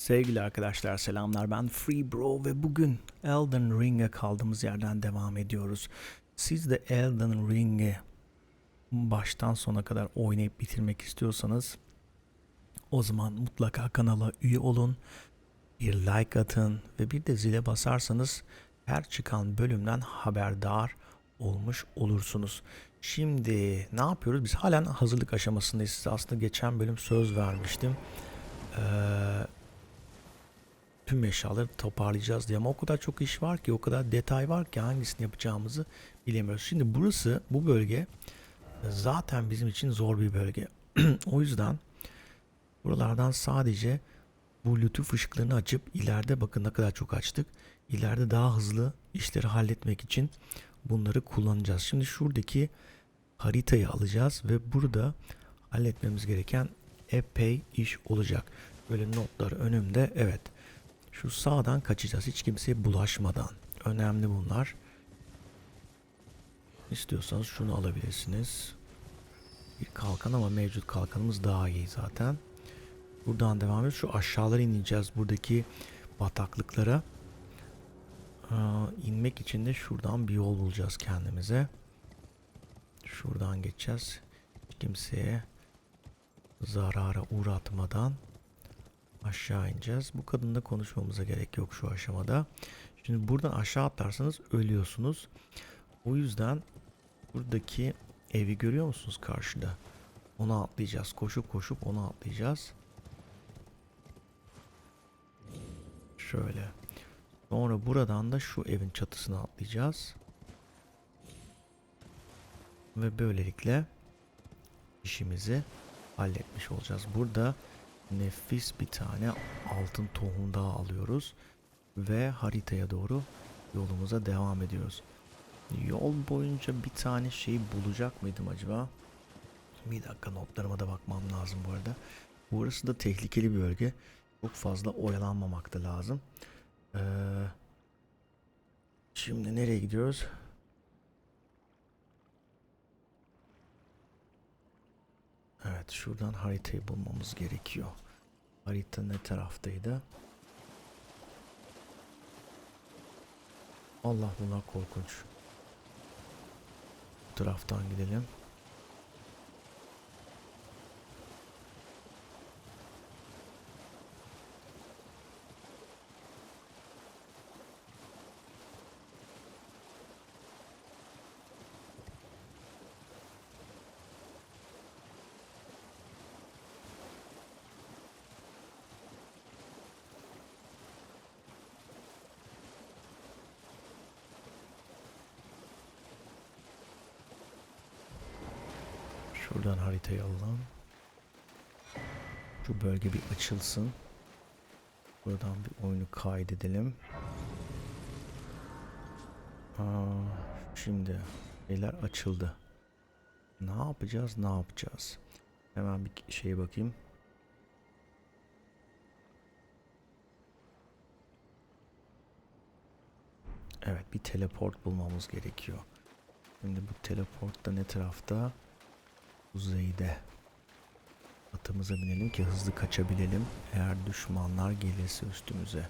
Sevgili arkadaşlar selamlar ben Free Bro ve bugün Elden Ring'e kaldığımız yerden devam ediyoruz. Siz de Elden Ring'i baştan sona kadar oynayıp bitirmek istiyorsanız o zaman mutlaka kanala üye olun, bir like atın ve bir de zile basarsanız her çıkan bölümden haberdar olmuş olursunuz. Şimdi ne yapıyoruz? Biz halen hazırlık aşamasındayız. Size aslında geçen bölüm söz vermiştim. Ee, tüm eşyaları toparlayacağız diye ama o kadar çok iş var ki o kadar detay var ki hangisini yapacağımızı bilemiyoruz. Şimdi burası bu bölge e, zaten bizim için zor bir bölge. o yüzden buralardan sadece bu lütuf ışıklarını açıp ileride bakın ne kadar çok açtık. İleride daha hızlı işleri halletmek için bunları kullanacağız. Şimdi şuradaki haritayı alacağız ve burada halletmemiz gereken epey iş olacak. Böyle notlar önümde. Evet. Şu sağdan kaçacağız. Hiç kimseye bulaşmadan. Önemli bunlar. İstiyorsanız şunu alabilirsiniz. Bir kalkan ama mevcut kalkanımız daha iyi zaten. Buradan devam ediyoruz. Şu aşağılara ineceğiz. Buradaki bataklıklara. Aa, inmek için de şuradan bir yol bulacağız kendimize. Şuradan geçeceğiz. Hiç kimseye zarara uğratmadan aşağı ineceğiz. Bu kadınla konuşmamıza gerek yok şu aşamada. Şimdi buradan aşağı atlarsanız ölüyorsunuz. O yüzden buradaki evi görüyor musunuz karşıda? Ona atlayacağız. Koşup koşup ona atlayacağız. Şöyle. Sonra buradan da şu evin çatısına atlayacağız. Ve böylelikle işimizi halletmiş olacağız. Burada nefis bir tane altın tohum daha alıyoruz ve haritaya doğru yolumuza devam ediyoruz. Yol boyunca bir tane şey bulacak mıydım acaba? Bir dakika notlarıma da bakmam lazım bu arada. Burası da tehlikeli bir bölge. Çok fazla oyalanmamak da lazım. Ee, şimdi nereye gidiyoruz? Evet şuradan haritayı bulmamız gerekiyor. Harita ne taraftaydı? Allah bunlar korkunç. Bu taraftan gidelim. Şuradan haritayı alalım. Şu bölge bir açılsın. Buradan bir oyunu kaydedelim. Aa, şimdi şeyler açıldı. Ne yapacağız? Ne yapacağız? Hemen bir şeye bakayım. Evet bir teleport bulmamız gerekiyor. Şimdi bu teleport da ne tarafta? Kuzeyde. Atımıza binelim ki hızlı kaçabilelim. Eğer düşmanlar gelirse üstümüze.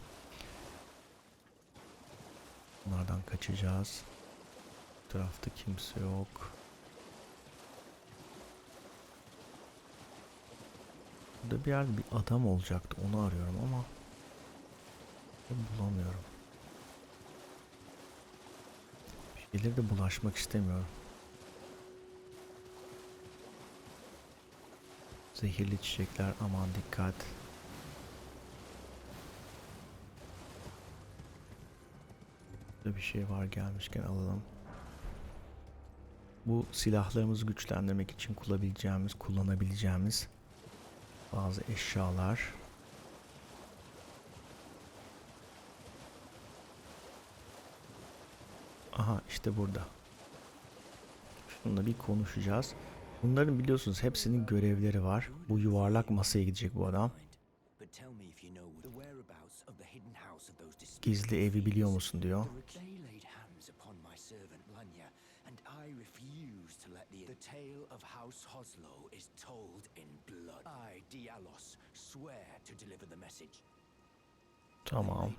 Bunlardan kaçacağız. Bu tarafta kimse yok. Burada bir yerde bir adam olacaktı. Onu arıyorum ama bulamıyorum. Bir şeyleri de bulaşmak istemiyorum. Zehirli çiçekler aman dikkat. Burada bir şey var gelmişken alalım. Bu silahlarımızı güçlendirmek için kullanabileceğimiz, kullanabileceğimiz bazı eşyalar. Aha işte burada. Şununla bir konuşacağız. Bunların biliyorsunuz hepsinin görevleri var. Bu yuvarlak masaya gidecek bu adam. Gizli evi biliyor musun diyor. Tamam.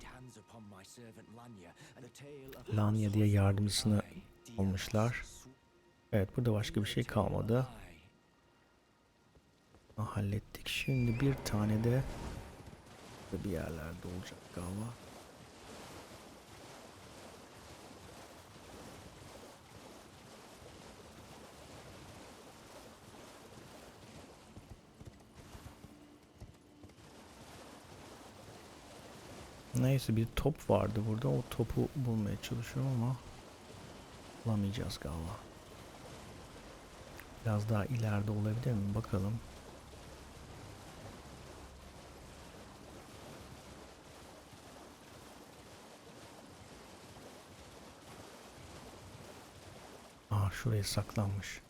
Lanya, diye yardımcısını. House Evet burada başka bir şey kalmadı. Ha, hallettik. Şimdi bir tane de bir yerlerde olacak galiba. Neyse bir top vardı burada. O topu bulmaya çalışıyorum ama bulamayacağız galiba. Biraz daha ileride olabilir mi? Bakalım. Aa şuraya saklanmış.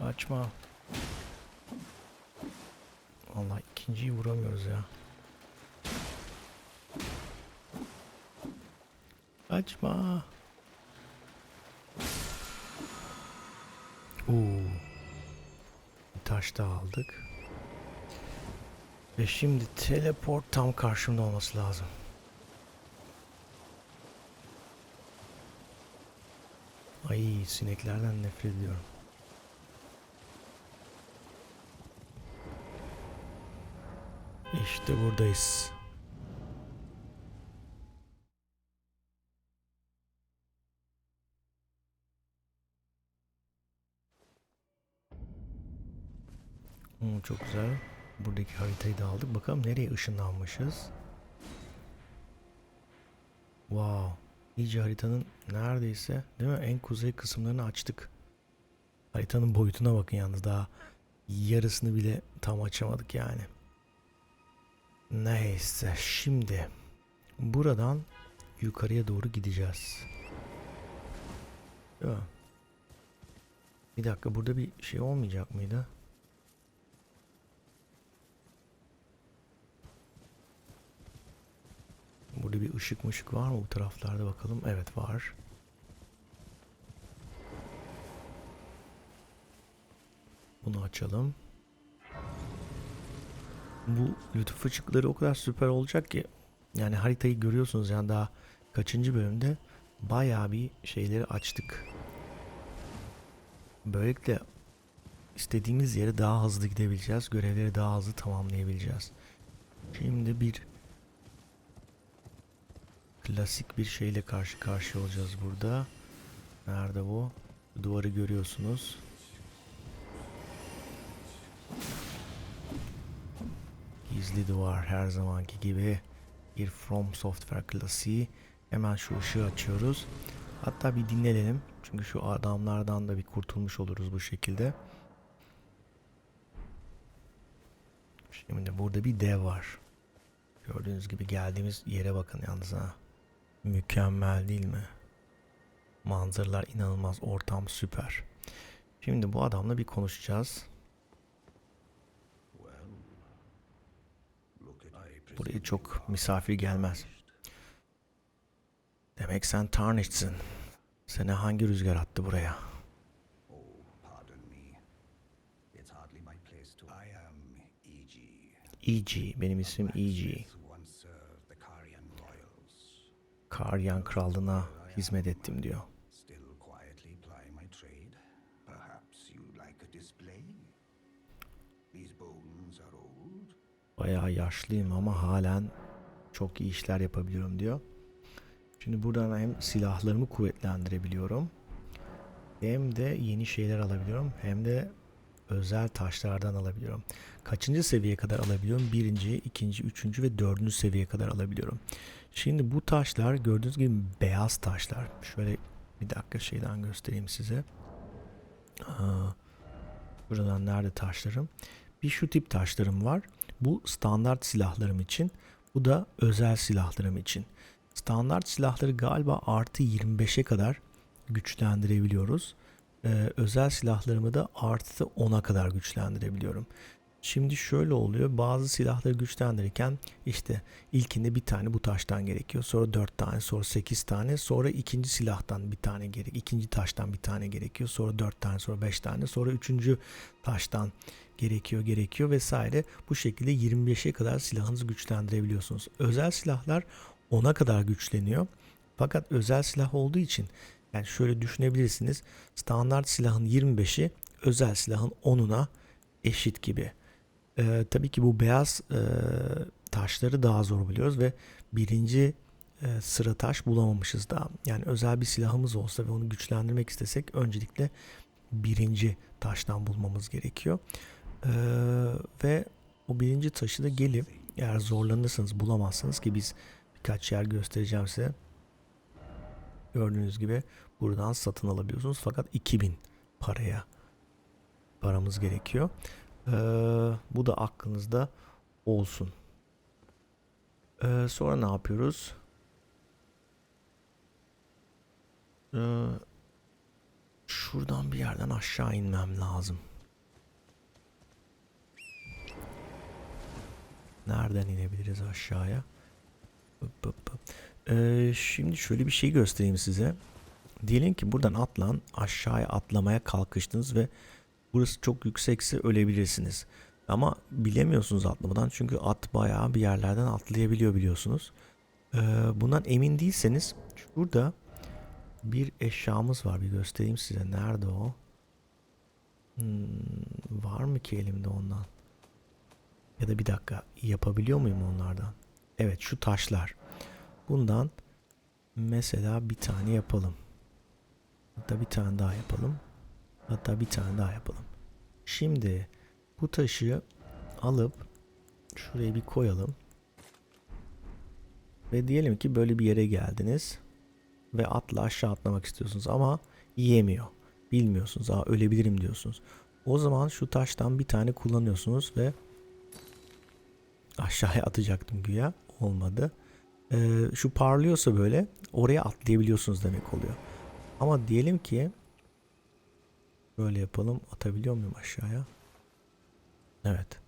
Açma. Allah ikinciyi vuramıyoruz ya. Açma. Oo. Taş daha aldık. Ve şimdi teleport tam karşımda olması lazım. Ay sineklerden nefret ediyorum. İşte buradayız. Çok güzel. Buradaki haritayı da aldık. Bakalım nereye ışınlanmışız. Wow. İyice haritanın neredeyse değil mi? En kuzey kısımlarını açtık. Haritanın boyutuna bakın yalnız daha yarısını bile tam açamadık yani. Neyse şimdi buradan yukarıya doğru gideceğiz. Değil mi? Bir dakika burada bir şey olmayacak mıydı? Burada bir ışık mışık var mı bu taraflarda bakalım. Evet var. Bunu açalım. Bu YouTube ışıkları o kadar süper olacak ki yani haritayı görüyorsunuz yani daha kaçıncı bölümde bayağı bir şeyleri açtık. Böylelikle istediğimiz yere daha hızlı gidebileceğiz. Görevleri daha hızlı tamamlayabileceğiz. Şimdi bir klasik bir şeyle karşı karşıya olacağız burada. Nerede bu? Duvarı görüyorsunuz. Gizli duvar her zamanki gibi bir From Software klasiği. Hemen şu ışığı açıyoruz. Hatta bir dinleyelim. Çünkü şu adamlardan da bir kurtulmuş oluruz bu şekilde. Şimdi burada bir dev var. Gördüğünüz gibi geldiğimiz yere bakın yalnız ha. Mükemmel değil mi? Manzaralar inanılmaz, ortam süper. Şimdi bu adamla bir konuşacağız. Buraya çok misafir gelmez. Demek sen Tarnish'sin. Seni hangi rüzgar attı buraya? E.G. Benim ismim E.G. Karyan krallığına hizmet ettim diyor. Bayağı yaşlıyım ama halen çok iyi işler yapabiliyorum diyor. Şimdi buradan hem silahlarımı kuvvetlendirebiliyorum. Hem de yeni şeyler alabiliyorum. Hem de özel taşlardan alabiliyorum. Kaçıncı seviyeye kadar alabiliyorum? Birinci, ikinci, üçüncü ve dördüncü seviyeye kadar alabiliyorum. Şimdi bu taşlar gördüğünüz gibi beyaz taşlar. Şöyle bir dakika şeyden göstereyim size. Aa, buradan nerede taşlarım? Bir şu tip taşlarım var. Bu standart silahlarım için. Bu da özel silahlarım için. Standart silahları galiba artı 25'e kadar güçlendirebiliyoruz. Ee, özel silahlarımı da artı 10'a kadar güçlendirebiliyorum. Şimdi şöyle oluyor. Bazı silahları güçlendirirken işte ilkinde bir tane bu taştan gerekiyor. Sonra dört tane, sonra sekiz tane. Sonra ikinci silahtan bir tane gerek. ikinci taştan bir tane gerekiyor. Sonra dört tane, sonra beş tane. Sonra üçüncü taştan gerekiyor, gerekiyor vesaire. Bu şekilde 25'e kadar silahınızı güçlendirebiliyorsunuz. Özel silahlar 10'a kadar güçleniyor. Fakat özel silah olduğu için yani şöyle düşünebilirsiniz. Standart silahın 25'i özel silahın 10'una eşit gibi. Ee, tabii ki bu beyaz e, taşları daha zor buluyoruz ve birinci e, sıra taş bulamamışız daha. Yani özel bir silahımız olsa ve onu güçlendirmek istesek öncelikle birinci taştan bulmamız gerekiyor. Ee, ve o birinci taşı da gelip eğer zorlanırsanız bulamazsanız ki biz birkaç yer göstereceğim size. Gördüğünüz gibi buradan satın alabiliyorsunuz fakat 2000 paraya paramız gerekiyor. Ee, bu da aklınızda olsun. Ee, sonra ne yapıyoruz? Ee, şuradan bir yerden aşağı inmem lazım. Nereden inebiliriz aşağıya? Ee, şimdi şöyle bir şey göstereyim size. Diyelim ki buradan atlan aşağıya atlamaya kalkıştınız ve burası çok yüksekse ölebilirsiniz. Ama bilemiyorsunuz atlamadan çünkü at bayağı bir yerlerden atlayabiliyor biliyorsunuz. Ee, bundan emin değilseniz şurada bir eşyamız var bir göstereyim size. Nerede o? Hmm, var mı ki elimde ondan? Ya da bir dakika yapabiliyor muyum onlardan? Evet şu taşlar. Bundan mesela bir tane yapalım. Hatta bir tane daha yapalım. Hatta bir tane daha yapalım. Şimdi bu taşı alıp şuraya bir koyalım. Ve diyelim ki böyle bir yere geldiniz ve atla aşağı atlamak istiyorsunuz ama yiyemiyor. Bilmiyorsunuz. Aa ölebilirim diyorsunuz. O zaman şu taştan bir tane kullanıyorsunuz ve aşağıya atacaktım güya. Olmadı. Ee, şu parlıyorsa böyle oraya atlayabiliyorsunuz demek oluyor. Ama diyelim ki böyle yapalım. Atabiliyor muyum aşağıya? Evet.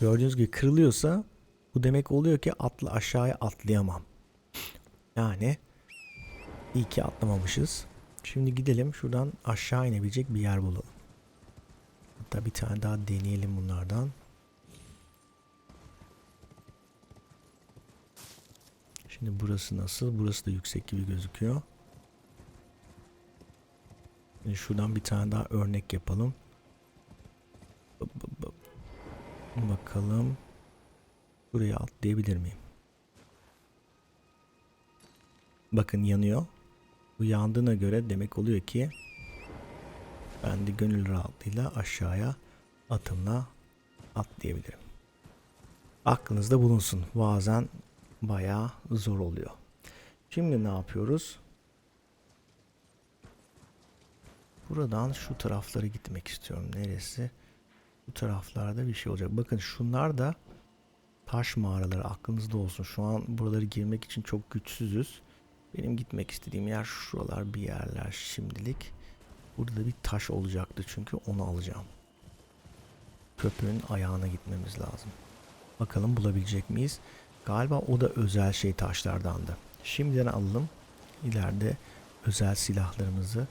Gördüğünüz gibi kırılıyorsa bu demek oluyor ki atla aşağıya atlayamam. Yani iyi ki atlamamışız. Şimdi gidelim şuradan aşağı inebilecek bir yer bulalım. Hatta bir tane daha deneyelim bunlardan. Şimdi burası nasıl? Burası da yüksek gibi gözüküyor. Şimdi şuradan bir tane daha örnek yapalım. Bakalım. Buraya atlayabilir miyim? Bakın yanıyor. Bu yandığına göre demek oluyor ki ben de gönül rahatlığıyla aşağıya atımla atlayabilirim. Aklınızda bulunsun. Bazen bayağı zor oluyor. Şimdi ne yapıyoruz? Buradan şu taraflara gitmek istiyorum. Neresi? Bu taraflarda bir şey olacak. Bakın şunlar da taş mağaraları aklınızda olsun. Şu an buraları girmek için çok güçsüzüz. Benim gitmek istediğim yer şuralar bir yerler şimdilik. Burada bir taş olacaktı çünkü onu alacağım. Köprünün ayağına gitmemiz lazım. Bakalım bulabilecek miyiz? Galiba o da özel şey taşlardandı. Şimdiden alalım. İleride özel silahlarımızı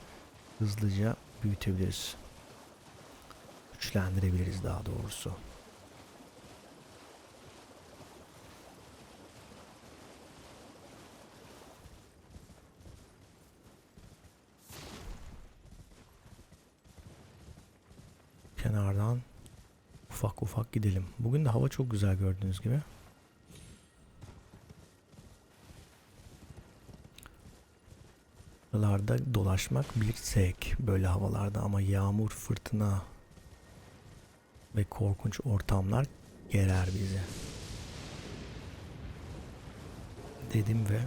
hızlıca büyütebiliriz. Güçlendirebiliriz daha doğrusu. Kenardan ufak ufak gidelim. Bugün de hava çok güzel gördüğünüz gibi. Buralarda dolaşmak bir zevk böyle havalarda ama yağmur, fırtına ve korkunç ortamlar gerer bizi. Dedim ve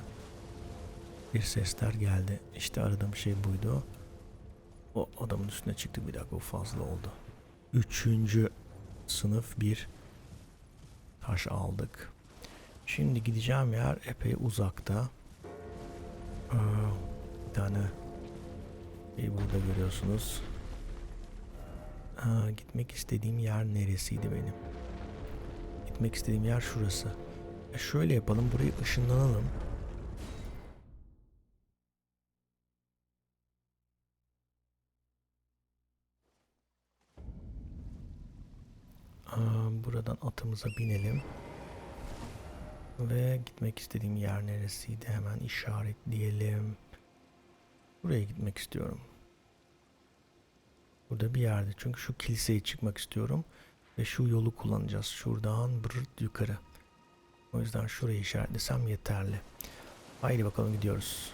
bir sesler geldi. İşte aradığım şey buydu. O adamın üstüne çıktı bir dakika o fazla oldu. Üçüncü sınıf bir taş aldık. Şimdi gideceğim yer epey uzakta. Ee, bir tane şey burada görüyorsunuz. Aa, gitmek istediğim yer neresiydi benim? Gitmek istediğim yer şurası. E şöyle yapalım. Burayı ışınlanalım. Aa, buradan atımıza binelim. Ve gitmek istediğim yer neresiydi? Hemen işaretleyelim. Buraya gitmek istiyorum. Burada bir yerde. Çünkü şu kiliseye çıkmak istiyorum. Ve şu yolu kullanacağız. Şuradan bırt yukarı. O yüzden şurayı işaretlesem yeterli. Haydi bakalım gidiyoruz.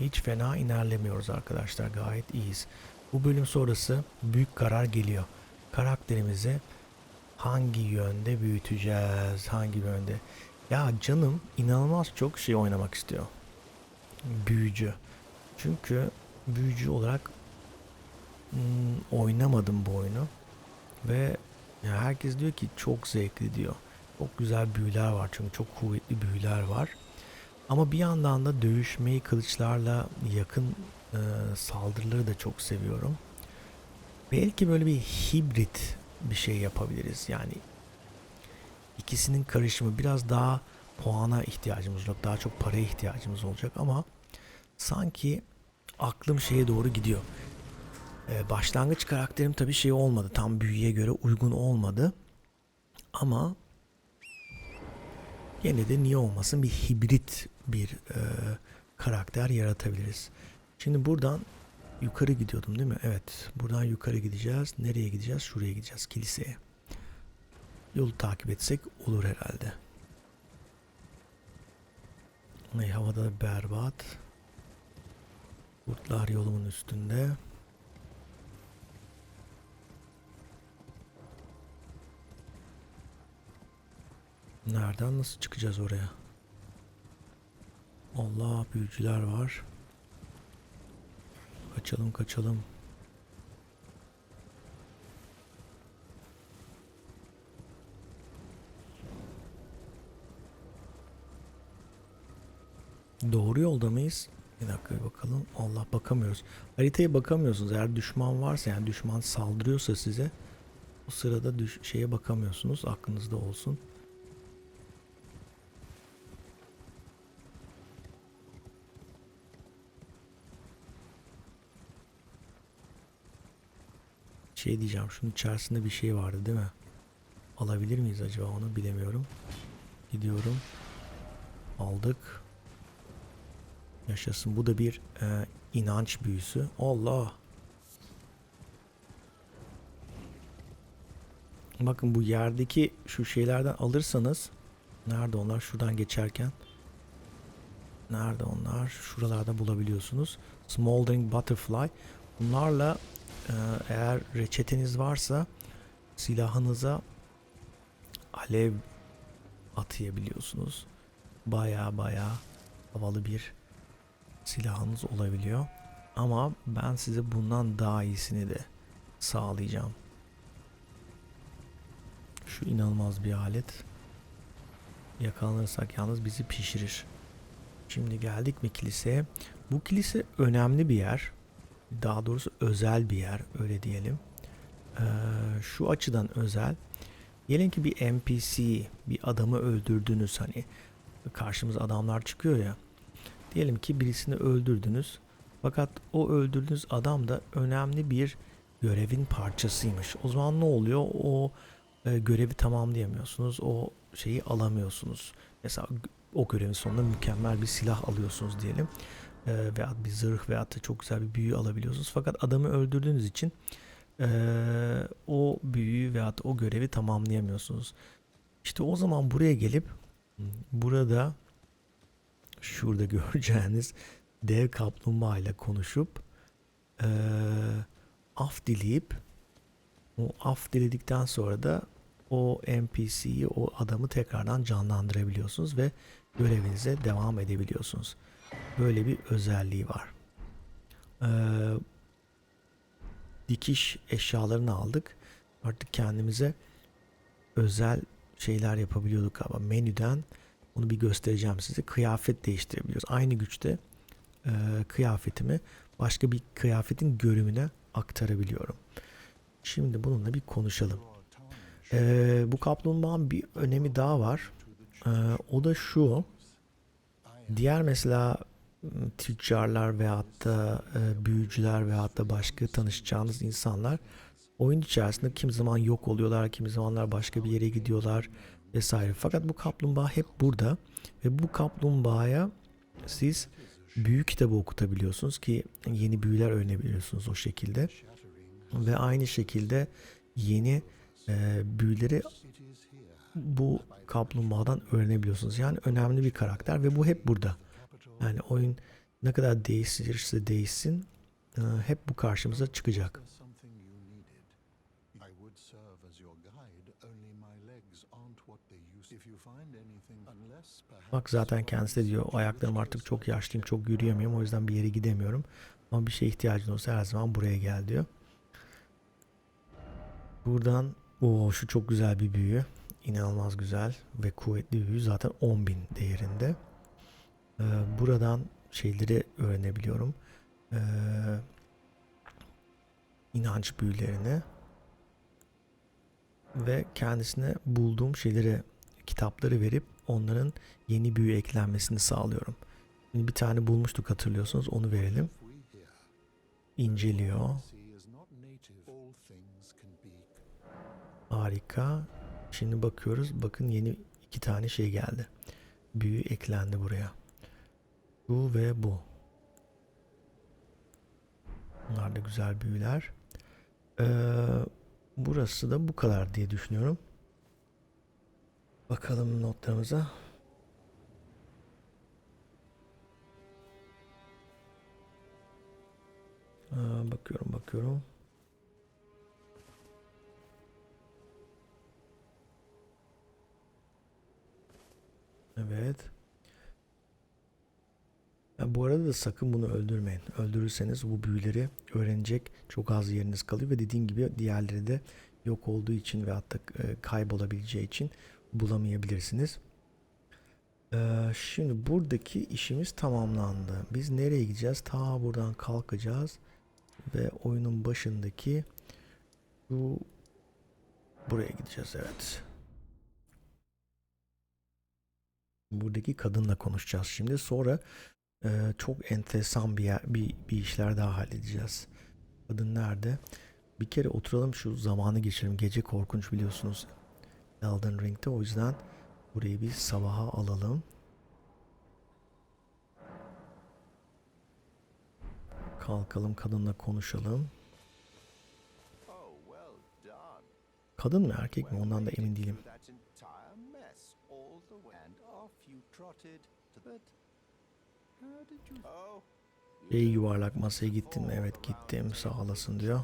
Hiç fena inerlemiyoruz arkadaşlar. Gayet iyiyiz. Bu bölüm sonrası büyük karar geliyor. Karakterimizi hangi yönde büyüteceğiz? Hangi yönde? Ya canım inanılmaz çok şey oynamak istiyor. Büyücü. Çünkü büyücü olarak hmm, oynamadım bu oyunu. Ve herkes diyor ki çok zevkli diyor. Çok güzel büyüler var çünkü çok kuvvetli büyüler var. Ama bir yandan da dövüşmeyi kılıçlarla yakın e, saldırıları da çok seviyorum. Belki böyle bir hibrit bir şey yapabiliriz. Yani ikisinin karışımı biraz daha puana ihtiyacımız olacak. Daha çok paraya ihtiyacımız olacak ama sanki aklım şeye doğru gidiyor. Ee, başlangıç karakterim tabii şey olmadı. Tam büyüye göre uygun olmadı. Ama Yine de niye olmasın bir hibrit bir e, karakter yaratabiliriz. Şimdi buradan yukarı gidiyordum değil mi? Evet. Buradan yukarı gideceğiz. Nereye gideceğiz? Şuraya gideceğiz. Kiliseye. Yolu takip etsek olur herhalde. Ay, havada berbat. Kurtlar yolumun üstünde. Nereden nasıl çıkacağız oraya? Allah büyücüler var. Kaçalım kaçalım. Doğru yolda mıyız? Bir dakika bir bakalım. Allah bakamıyoruz. Haritaya bakamıyorsunuz. Eğer düşman varsa yani düşman saldırıyorsa size o sırada düş şeye bakamıyorsunuz. Aklınızda olsun. Şey diyeceğim şunun içerisinde bir şey vardı değil mi? Alabilir miyiz acaba onu bilemiyorum. Gidiyorum. Aldık. Yaşasın. Bu da bir e, inanç büyüsü. Allah. Bakın bu yerdeki şu şeylerden alırsanız nerede onlar şuradan geçerken nerede onlar şuralarda bulabiliyorsunuz. Smoldering Butterfly. Bunlarla ee, eğer reçeteniz varsa silahınıza alev atayabiliyorsunuz. Baya baya havalı bir silahınız olabiliyor. Ama ben size bundan daha iyisini de sağlayacağım. Şu inanılmaz bir alet. Yakalanırsak yalnız bizi pişirir. Şimdi geldik mi kiliseye? Bu kilise önemli bir yer daha doğrusu özel bir yer öyle diyelim. Ee, şu açıdan özel. Diyelim ki bir NPC bir adamı öldürdünüz hani karşımıza adamlar çıkıyor ya. Diyelim ki birisini öldürdünüz. Fakat o öldürdüğünüz adam da önemli bir görevin parçasıymış. O zaman ne oluyor? O e, görevi tamamlayamıyorsunuz. O şeyi alamıyorsunuz. Mesela o görevin sonunda mükemmel bir silah alıyorsunuz diyelim e, veya bir zırh veya da çok güzel bir büyü alabiliyorsunuz. Fakat adamı öldürdüğünüz için e, o büyüyü veya o görevi tamamlayamıyorsunuz. İşte o zaman buraya gelip burada şurada göreceğiniz dev kaplumbağa ile konuşup e, af dileyip o af diledikten sonra da o NPC'yi, o adamı tekrardan canlandırabiliyorsunuz ve görevinize devam edebiliyorsunuz. Böyle bir özelliği var. Ee, dikiş eşyalarını aldık. Artık kendimize özel şeyler yapabiliyorduk ama menüden bunu bir göstereceğim size. Kıyafet değiştirebiliyoruz. Aynı güçte e, kıyafetimi başka bir kıyafetin görümüne aktarabiliyorum. Şimdi bununla bir konuşalım. Ee, bu kaplumbağanın bir önemi daha var. Ee, o da şu. Diğer mesela m, tüccarlar veyahut da e, büyücüler veyahut da başka tanışacağınız insanlar oyun içerisinde kim zaman yok oluyorlar, kimi zamanlar başka bir yere gidiyorlar vesaire. Fakat bu kaplumbağa hep burada ve bu kaplumbağaya siz büyü kitabı okutabiliyorsunuz ki yeni büyüler öğrenebiliyorsunuz o şekilde. Ve aynı şekilde yeni e, büyüleri bu kaplumbağadan öğrenebiliyorsunuz. Yani önemli bir karakter ve bu hep burada. Yani oyun ne kadar değişirse değişsin e, hep bu karşımıza çıkacak. I would serve as your guide, only my legs aren't what they used. If you find anything, unless perhaps Bak zaten kendisi de diyor ayaklarım artık çok yaşlıyım çok yürüyemiyorum o yüzden bir yere gidemiyorum. Ama bir şeye ihtiyacın olsa her zaman buraya gel diyor. Buradan o şu çok güzel bir büyü. İnanılmaz güzel ve kuvvetli bir büyü. Zaten 10.000 değerinde. Ee, buradan şeyleri öğrenebiliyorum. Ee, inanç büyülerini ve kendisine bulduğum şeyleri kitapları verip onların yeni büyü eklenmesini sağlıyorum. Şimdi bir tane bulmuştuk hatırlıyorsunuz onu verelim. İnceliyor. Harika. Şimdi bakıyoruz. Bakın yeni iki tane şey geldi. Büyü eklendi buraya. Bu ve bu. Bunlar da güzel büyüler. Ee, burası da bu kadar diye düşünüyorum. Bakalım notlarımıza. Aa, bakıyorum bakıyorum. Evet. Bu arada da sakın bunu öldürmeyin. Öldürürseniz bu büyüleri öğrenecek çok az yeriniz kalıyor ve dediğim gibi diğerleri de yok olduğu için ve hatta e, kaybolabileceği için bulamayabilirsiniz. Ee, şimdi buradaki işimiz tamamlandı. Biz nereye gideceğiz? Ta buradan kalkacağız ve oyunun başındaki bu buraya gideceğiz evet. buradaki kadınla konuşacağız şimdi. Sonra e, çok enteresan bir, yer, bir bir işler daha halledeceğiz. Kadın nerede? Bir kere oturalım şu zamanı geçirelim. Gece korkunç biliyorsunuz. Elden Ring'de o yüzden burayı bir sabaha alalım. Kalkalım kadınla konuşalım. Kadın mı erkek mi ondan da emin değilim. Ey yuvarlak masaya gittin mi? Evet gittim sağ olasın diyor.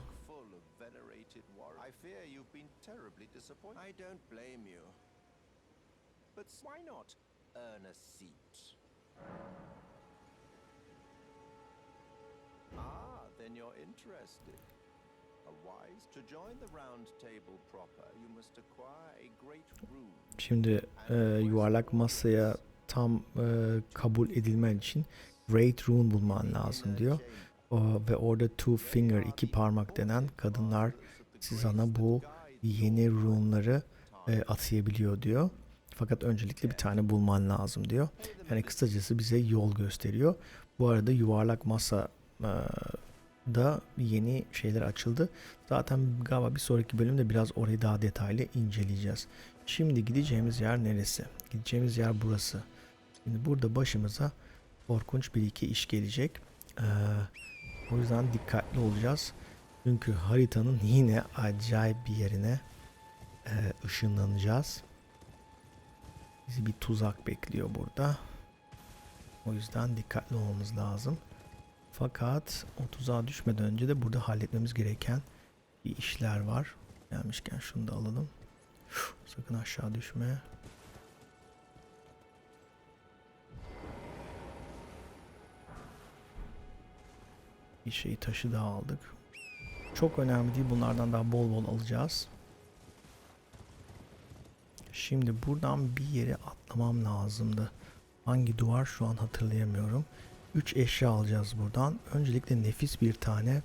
Şimdi e, yuvarlak masaya tam e, kabul edilmen için Great Rune bulman lazım diyor. O, ve orada two finger iki parmak denen kadınlar sana bu yeni rune'ları e, atayabiliyor diyor. Fakat öncelikle bir tane bulman lazım diyor. Yani kısacası bize yol gösteriyor. Bu arada yuvarlak masa e, da yeni şeyler açıldı. Zaten galiba bir sonraki bölümde biraz orayı daha detaylı inceleyeceğiz. Şimdi gideceğimiz yer neresi? Gideceğimiz yer burası. Şimdi burada başımıza korkunç bir iki iş gelecek. Ee, o yüzden dikkatli olacağız. Çünkü haritanın yine acayip bir yerine e, ışınlanacağız. Bizi bir tuzak bekliyor burada. O yüzden dikkatli olmamız lazım. Fakat o tuzağa düşmeden önce de burada halletmemiz gereken bir işler var. Gelmişken şunu da alalım. Sakın aşağı düşme. Bir şeyi taşı daha aldık. Çok önemli değil. Bunlardan daha bol bol alacağız. Şimdi buradan bir yere atlamam lazımdı. Hangi duvar şu an hatırlayamıyorum. 3 eşya alacağız buradan. Öncelikle nefis bir tane.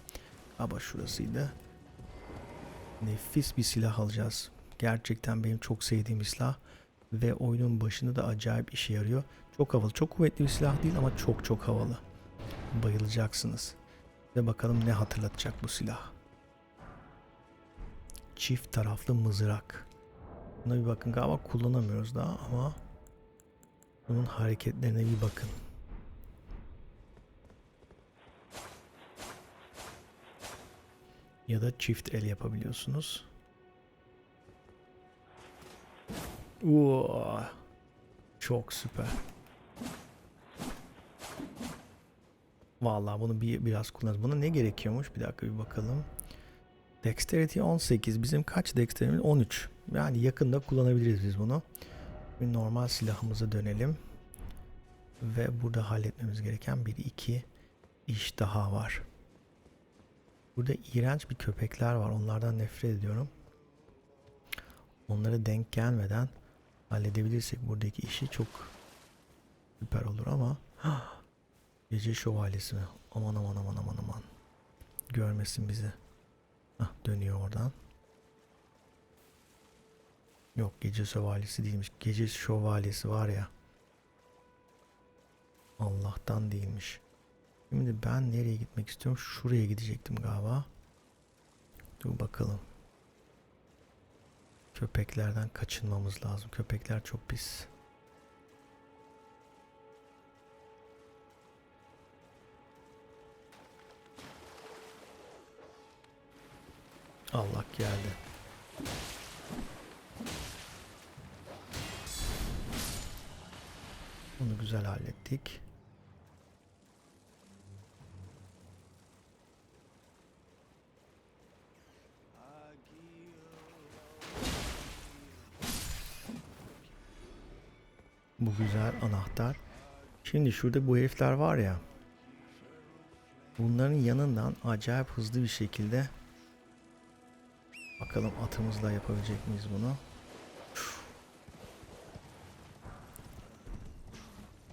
Ama şurasıydı. Nefis bir silah alacağız. Gerçekten benim çok sevdiğim silah. Ve oyunun başında da acayip işe yarıyor. Çok havalı. Çok kuvvetli bir silah değil ama çok çok havalı. Bayılacaksınız. Ve bakalım ne hatırlatacak bu silah. Çift taraflı mızrak. Buna bir bakın galiba kullanamıyoruz daha ama bunun hareketlerine bir bakın. Ya da çift el yapabiliyorsunuz. Oo, çok süper. Vallahi bunu bir biraz kullanırız. Buna ne gerekiyormuş? Bir dakika bir bakalım. Dexterity 18. Bizim kaç dexterity? 13. Yani yakında kullanabiliriz biz bunu. Bir normal silahımıza dönelim. Ve burada halletmemiz gereken bir iki iş daha var. Burada iğrenç bir köpekler var. Onlardan nefret ediyorum. Onlara denk gelmeden halledebilirsek buradaki işi çok süper olur ama Gece şövalyesi? Aman aman aman aman aman. Görmesin bizi. Hah dönüyor oradan. Yok gece şövalyesi değilmiş. Gece şövalyesi var ya. Allah'tan değilmiş. Şimdi ben nereye gitmek istiyorum? Şuraya gidecektim galiba. Dur bakalım. Köpeklerden kaçınmamız lazım. Köpekler çok pis. Allah geldi. Bunu güzel hallettik. Bu güzel anahtar. Şimdi şurada bu herifler var ya. Bunların yanından acayip hızlı bir şekilde Bakalım atımızla yapabilecek miyiz bunu?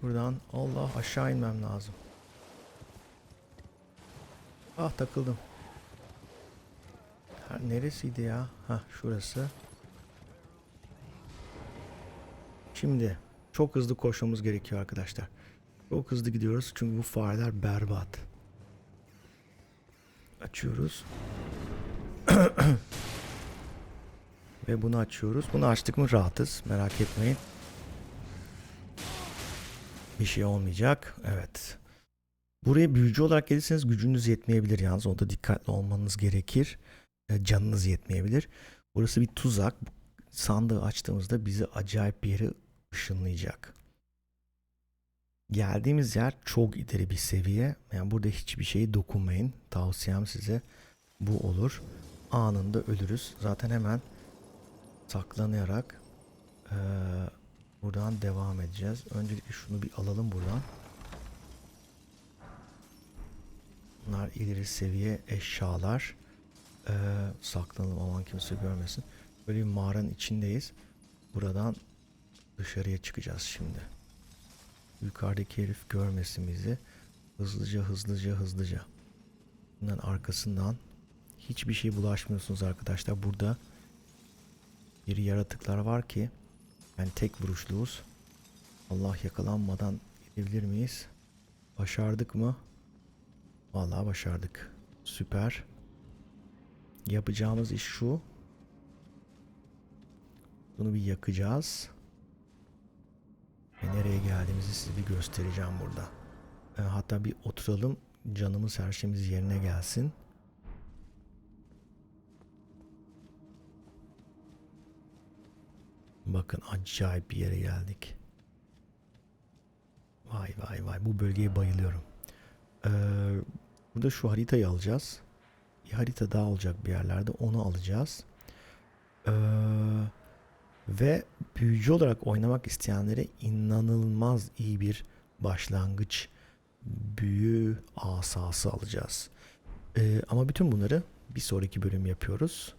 Buradan Allah aşağı inmem lazım. Ah takıldım. Ha, neresiydi ya? Ha şurası. Şimdi çok hızlı koşmamız gerekiyor arkadaşlar. Çok hızlı gidiyoruz çünkü bu fareler berbat. Açıyoruz. Ve bunu açıyoruz. Bunu açtık mı rahatız. Merak etmeyin. Bir şey olmayacak. Evet. Buraya büyücü olarak gelirseniz gücünüz yetmeyebilir yalnız. Onda dikkatli olmanız gerekir. E, Canınız yetmeyebilir. Burası bir tuzak. Sandığı açtığımızda bizi acayip bir yere ışınlayacak. Geldiğimiz yer çok ileri bir seviye. Yani burada hiçbir şeye dokunmayın. Tavsiyem size bu olur. Anında ölürüz. Zaten hemen saklanarak eee, buradan devam edeceğiz. Öncelikle şunu bir alalım buradan. Bunlar ileri seviye eşyalar. Eee saklanalım aman kimse görmesin. Böyle bir mağaranın içindeyiz. Buradan dışarıya çıkacağız şimdi. Yukarıdaki herif görmesin bizi. Hızlıca hızlıca hızlıca. Bundan arkasından hiçbir şey bulaşmıyorsunuz arkadaşlar. Burada bir yaratıklar var ki yani tek vuruşluğuz. Allah yakalanmadan gidebilir miyiz? Başardık mı? Vallahi başardık. Süper. Yapacağımız iş şu. Bunu bir yakacağız. Ve nereye geldiğimizi size bir göstereceğim burada. E, hatta bir oturalım. Canımız her şeyimiz yerine gelsin. Bakın acayip bir yere geldik. Vay vay vay bu bölgeye bayılıyorum. Ee, burada şu haritayı alacağız. Bir harita daha olacak bir yerlerde onu alacağız. Ee, ve büyücü olarak oynamak isteyenlere inanılmaz iyi bir başlangıç büyü asası alacağız. Ee, ama bütün bunları bir sonraki bölüm yapıyoruz.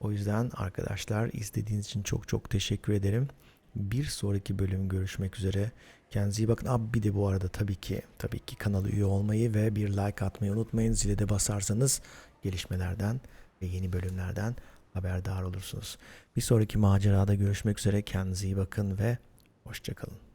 O yüzden arkadaşlar izlediğiniz için çok çok teşekkür ederim. Bir sonraki bölüm görüşmek üzere. Kendinize iyi bakın. Abi bir de bu arada tabii ki tabii ki kanala üye olmayı ve bir like atmayı unutmayın. Zile de basarsanız gelişmelerden ve yeni bölümlerden haberdar olursunuz. Bir sonraki macerada görüşmek üzere. Kendinize iyi bakın ve hoşçakalın.